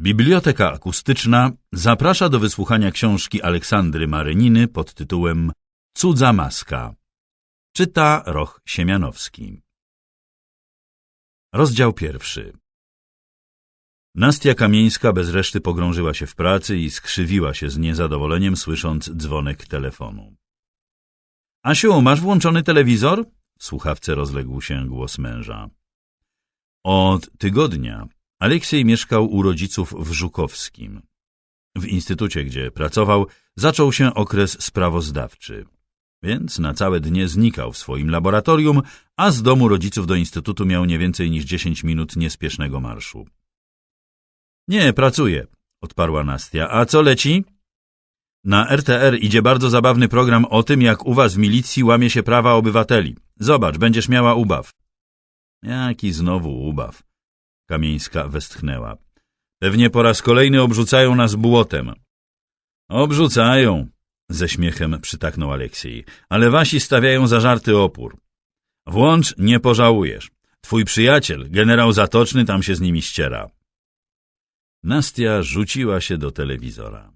Biblioteka Akustyczna zaprasza do wysłuchania książki Aleksandry Maryniny pod tytułem Cudza maska. Czyta Roch Siemianowski. Rozdział pierwszy. Nastia Kamieńska bez reszty pogrążyła się w pracy i skrzywiła się z niezadowoleniem, słysząc dzwonek telefonu. — Asiu, masz włączony telewizor? W słuchawce rozległ się głos męża. Od tygodnia Aleksiej mieszkał u rodziców w Żukowskim. W instytucie, gdzie pracował, zaczął się okres sprawozdawczy. Więc na całe dnie znikał w swoim laboratorium, a z domu rodziców do instytutu miał nie więcej niż 10 minut niespiesznego marszu. Nie, pracuję, odparła Nastia. A co leci? Na RTR idzie bardzo zabawny program o tym, jak u was w milicji łamie się prawa obywateli. Zobacz, będziesz miała ubaw. Jaki znowu ubaw? Kamieńska westchnęła. Pewnie po raz kolejny obrzucają nas błotem. Obrzucają, ze śmiechem przytaknął Aleksiej, ale wasi stawiają za żarty opór. Włącz, nie pożałujesz. Twój przyjaciel, generał Zatoczny, tam się z nimi ściera. Nastia rzuciła się do telewizora.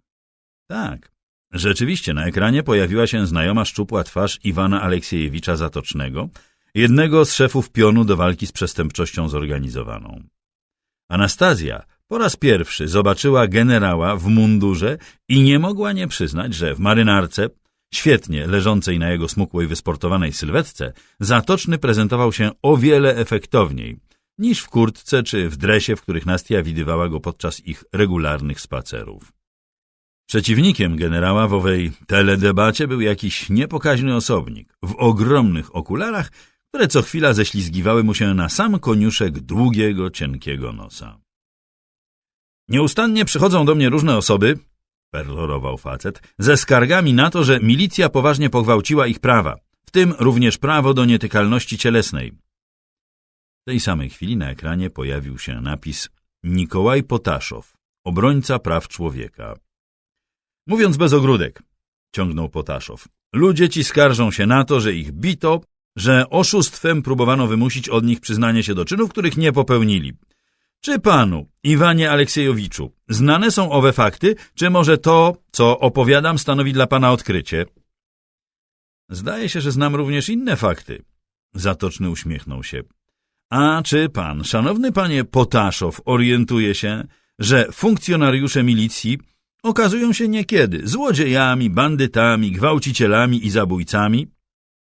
Tak, rzeczywiście na ekranie pojawiła się znajoma szczupła twarz Iwana Aleksiejewicza Zatocznego, jednego z szefów pionu do walki z przestępczością zorganizowaną. Anastazja po raz pierwszy zobaczyła generała w mundurze i nie mogła nie przyznać, że w marynarce, świetnie leżącej na jego smukłej, wysportowanej sylwetce, Zatoczny prezentował się o wiele efektowniej niż w kurtce czy w dresie, w których Nastia widywała go podczas ich regularnych spacerów. Przeciwnikiem generała w owej teledebacie był jakiś niepokaźny osobnik w ogromnych okularach, które co chwila ześlizgiwały mu się na sam koniuszek długiego, cienkiego nosa. Nieustannie przychodzą do mnie różne osoby, perlorował facet, ze skargami na to, że milicja poważnie pogwałciła ich prawa, w tym również prawo do nietykalności cielesnej. W tej samej chwili na ekranie pojawił się napis Nikołaj Potaszow, obrońca praw człowieka. Mówiąc bez ogródek, ciągnął Potaszow, ludzie ci skarżą się na to, że ich bito, że oszustwem próbowano wymusić od nich przyznanie się do czynów, których nie popełnili. Czy panu, Iwanie Aleksiejowiczu, znane są owe fakty, czy może to, co opowiadam, stanowi dla pana odkrycie? Zdaje się, że znam również inne fakty. Zatoczny uśmiechnął się. A czy pan, szanowny panie Potaszow, orientuje się, że funkcjonariusze milicji okazują się niekiedy złodziejami, bandytami, gwałcicielami i zabójcami,